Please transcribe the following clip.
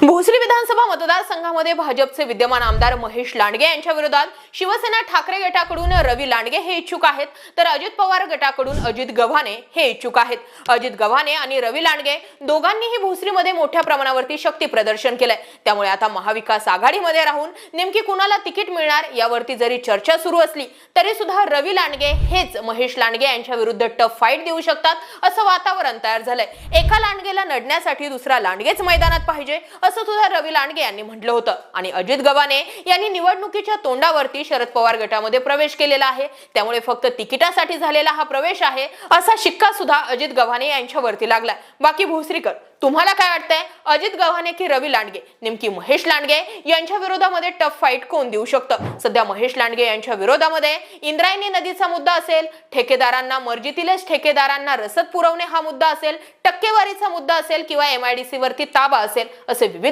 भोसरी विधानसभा मतदारसंघामध्ये भाजपचे विद्यमान आमदार महेश लांडगे यांच्या विरोधात शिवसेना ठाकरे गटाकडून रवी लांडगे हे इच्छुक आहेत तर अजित पवार गटाकडून अजित गव्हाणे हे इच्छुक आहेत. अजित गव्हाणे आणि रवी लांडगे दोघांनीही भोसरीमध्ये मोठ्या प्रमाणावरती शक्ती प्रदर्शन केलंय. त्यामुळे आता महाविकास आघाडीमध्ये राहून नेमकी कुणाला तिकीट मिळणार यावरती जरी चर्चा सुरू असली तरी सुद्धा रवी लांडगे हेच महेश लांडगे यांच्या विरुद्ध टफ फाईट देऊ शकतात असं वातावरण तयार झालंय. एका लांडगेला लढण्यासाठी दुसरा लांडगेच मैदानात पाहिजे असं सुद्धा रवी लांडगे यांनी म्हटलं होतं. आणि अजित गव्हाणे यांनी निवडणुकीच्या तोंडावरती शरद पवार गटामध्ये प्रवेश केलेला आहे. त्यामुळे फक्त तिकिटासाठी झालेला हा प्रवेश आहे असा शिक्का सुद्धा अजित गव्हाणे यांच्यावरती लागलाय. बाकी भोसरीकर तुम्हाला काय वाटतंय? अजित गव्हाणे की रवी लांडगे? नेमकी महेश लांडगे यांच्या विरोधामध्ये टफ फाईट कोण देऊ शकतं? सध्या महेश लांडगे यांच्या विरोधामध्ये इंद्रायणी नदीचा मुद्दा असेल ठेकेदारांना मर्जीतीलेच ठेकेदारांना रसद पुरवणे हा मुद्दा असेल टक्केवारीचा मुद्दा असेल किंवा एमआयडीसी वरती ताबा असेल असे विविध